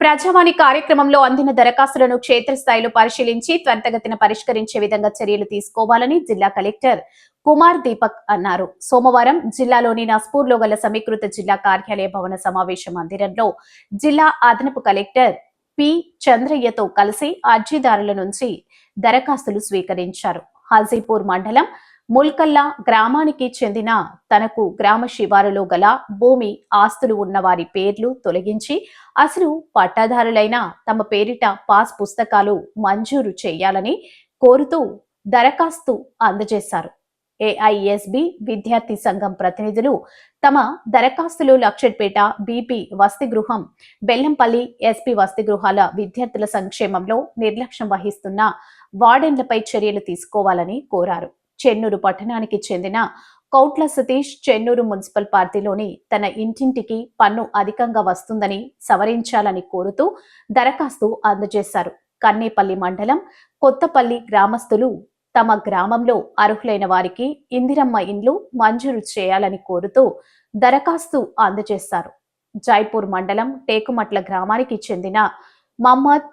ప్రజావాణి కార్యక్రమంలో అందిన దరఖాస్తులను క్షేత్రస్థాయిలో పరిశీలించి త్వరితగతిన పరిష్కరించే విధంగా చర్యలు తీసుకోవాలని జిల్లా కలెక్టర్ కుమార్ దీపక్ అన్నారు. సోమవారం జిల్లాలోని నస్పూర్లో గల సమీకృత జిల్లా కార్యాలయ భవన సమావేశ మందిరంలో జిల్లా అదనపు కలెక్టర్ పి. చంద్రయ్యతో కలిసి అర్జీదారుల నుంచి దరఖాస్తులు స్వీకరించారు. హాజీపూర్ మండలం ముల్కల్లా గ్రామానికి చెందిన తనకు గ్రామ శివారులో గల భూమి ఆస్తులు ఉన్న వారి పేర్లు తొలగించి అసలు పట్టాదారులైన తమ పేరిట పాస్ పుస్తకాలు మంజూరు చేయాలని కోరుతూ దరఖాస్తు అందజేశారు. ఏఐఎస్బి విద్యార్థి సంఘం ప్రతినిధులు తమ దరఖాస్తులు లక్షట్పేట బీపీ వసతి గృహం బెల్లంపల్లి ఎస్పీ వసతి గృహాల విద్యార్థుల సంక్షేమంలో నిర్లక్ష్యం వహిస్తున్న వార్డెన్లపై చర్యలు తీసుకోవాలని కోరారు. చెన్నూరు పట్టణానికి చెందిన కౌట్ల సతీష్ చెన్నూరు మున్సిపల్ పార్టీలోని తన ఇంటింటికి పన్ను అధికంగా వస్తుందని సవరించాలని కోరుతూ దరఖాస్తు అందజేశారు. కన్నేపల్లి మండలం కొత్తపల్లి గ్రామస్తులు తమ గ్రామంలో అర్హులైన వారికి ఇందిరమ్మ ఇండ్లు మంజూరు చేయాలని కోరుతూ దరఖాస్తు అందజేశారు. జైపూర్ మండలం టేకుమట్ల గ్రామానికి చెందిన మహమ్మద్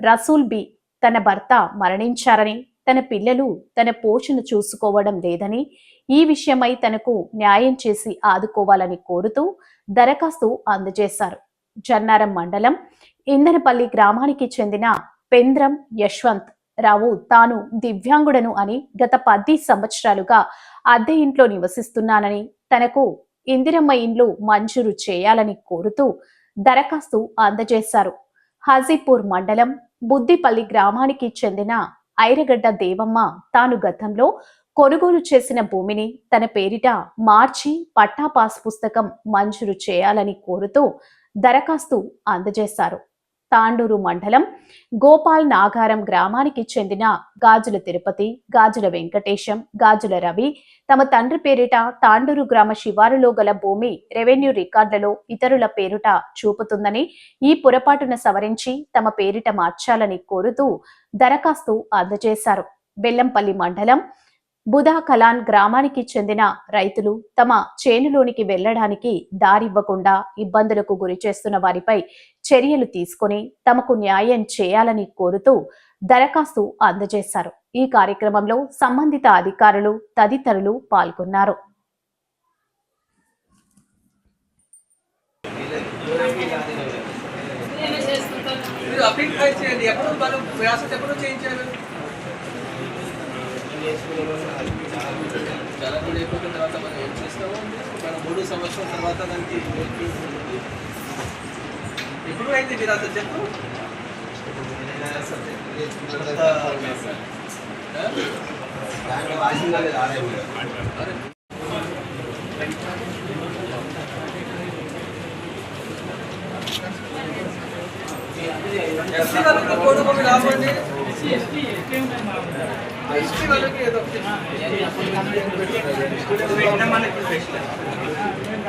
రసూల్ బి తన భర్త మరణించారని తన పిల్లలు తన పోషణ చూసుకోవడం లేదని ఈ విషయమై తనకు న్యాయం చేసి ఆదుకోవాలని కోరుతూ దరఖాస్తు అందజేశారు. జన్నారం మండలం ఇందనపల్లి గ్రామానికి చెందిన పెంద్రం యశ్వంత్ రావు తాను దివ్యాంగుడను అని గత పది సంవత్సరాలుగా అద్దె ఇంట్లో నివసిస్తున్నానని తనకు ఇందిరమ్మ ఇండ్లు మంజూరు చేయాలని కోరుతూ దరఖాస్తు అందజేశారు. హాజీపూర్ మండలం బుద్దిపల్లి గ్రామానికి చెందిన ఐరగడ్డ దేవమ్మ తాను గతంలో కొనుగోలు చేసిన భూమిని తన పేరిట మార్చి పట్టా పాస్ పుస్తకం మంజూరు చేయాలని కోరుతూ దరఖాస్తు అందజేశారు. తాండూరు మండలం గోపాల్ నాగారం గ్రామానికి చెందిన గాజుల తిరుపతి గాజుల వెంకటేశం గాజుల రవి తమ తండ్రి పేరిట తాండూరు గ్రామ శివారులో గల భూమి రెవెన్యూ రికార్డులలో ఇతరుల పేరుట చూపుతుందని ఈ పొరపాటును సవరించి తమ పేరిట మార్చాలని కోరుతూ దరఖాస్తు అందజేశారు. బెల్లంపల్లి మండలం బుధా కలాన్ గ్రామానికి చెందిన రైతులు తమ చేనులోనికి వెళ్ళడానికి దారివ్వకుండా ఇబ్బందులకు గురి చేస్తున్న వారిపై చర్యలు తీసుకుని తమకు న్యాయం చేయాలని కోరుతూ దరఖాస్తు అందజేశారు. ఈ కార్యక్రమంలో సంబంధిత అధికారులు తదితరులు పాల్గొన్నారు. మీరు అప్డేట్ ట్రై చేయండి ఎప్పుడు మనం వ్యాస ఎప్పుడు చేయించారు చాలా కూడా అయిపోయిన తర్వాత మనం ఏం చేస్తామో మనం మూడు సంవత్సరం తర్వాత దానికి ఎప్పుడు అయింది మీరు ఎస్సీ వాళ్ళకి కోడి భూమి రావండి. ఎస్టీ వాళ్ళకి ఏదో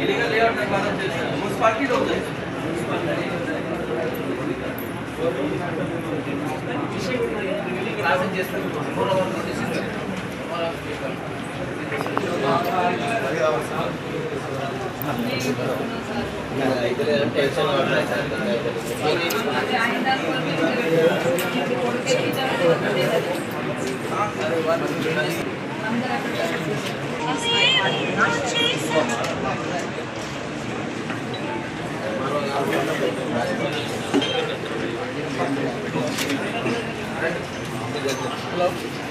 ఇల్లీగల్ లేఅవుట్ నిర్మాణం చేశారు మున్సిపాలిటీలో ఉంది క్లాసెస్ చేస్తారు Hello.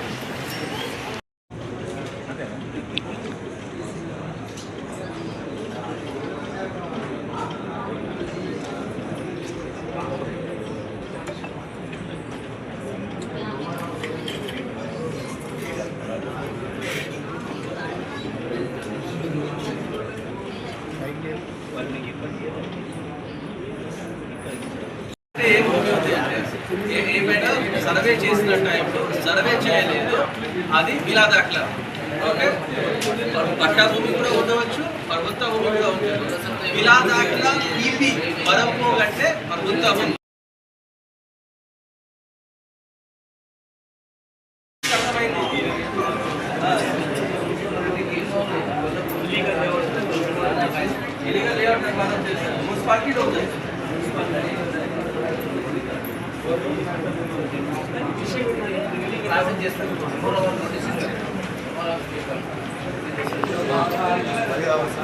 సర్వే చేసిన టైంలో సర్వే చేయలేదు. అది ఇలా దాఖలా. ఓకే? పట్టా భూమి కూడా ఉండవచ్చు ప్రభుత్వ భూమి కూడా ఉండవచ్చు. ఇలా దాఖలా ఈపీ మరొకో కంటే ప్రభుత్వ భూమి అర్థమైంది లేఅవుట్ మున్సిపాలిటీలో ఉంది క్లాసెస్